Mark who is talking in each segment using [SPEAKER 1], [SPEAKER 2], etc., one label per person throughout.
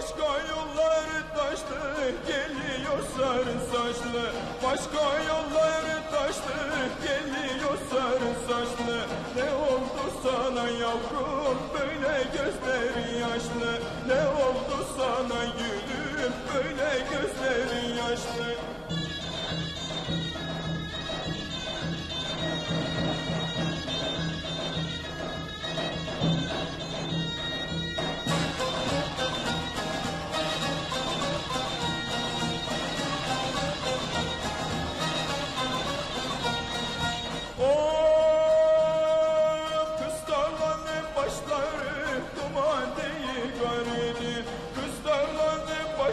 [SPEAKER 1] Başka yollar taştı geliyor sarı saçlı. Başka yollar taştı geliyor sarı saçlı. Ne oldu sana yavrum böyle gözleri yaşlı.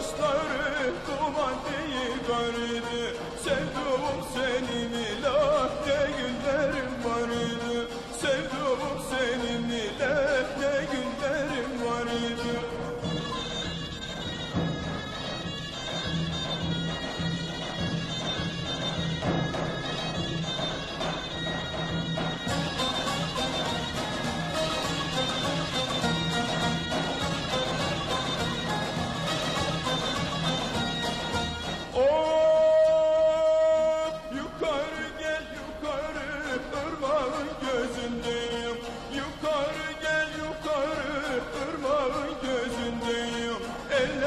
[SPEAKER 1] Başları duman değil garidi Sevduğum senin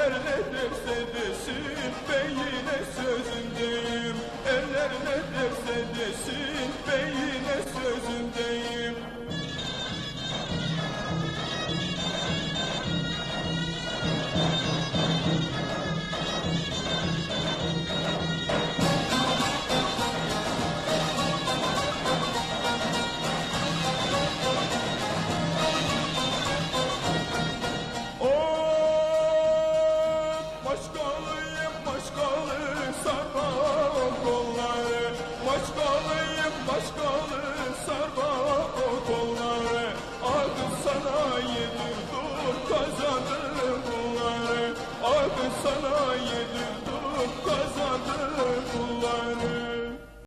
[SPEAKER 1] Eller ne derse desin ben yine Başkalıyım başkalı sarma o kolları. Adı sana yedirdim kazandım bunları. Adı sana yedirdim kazandım bunları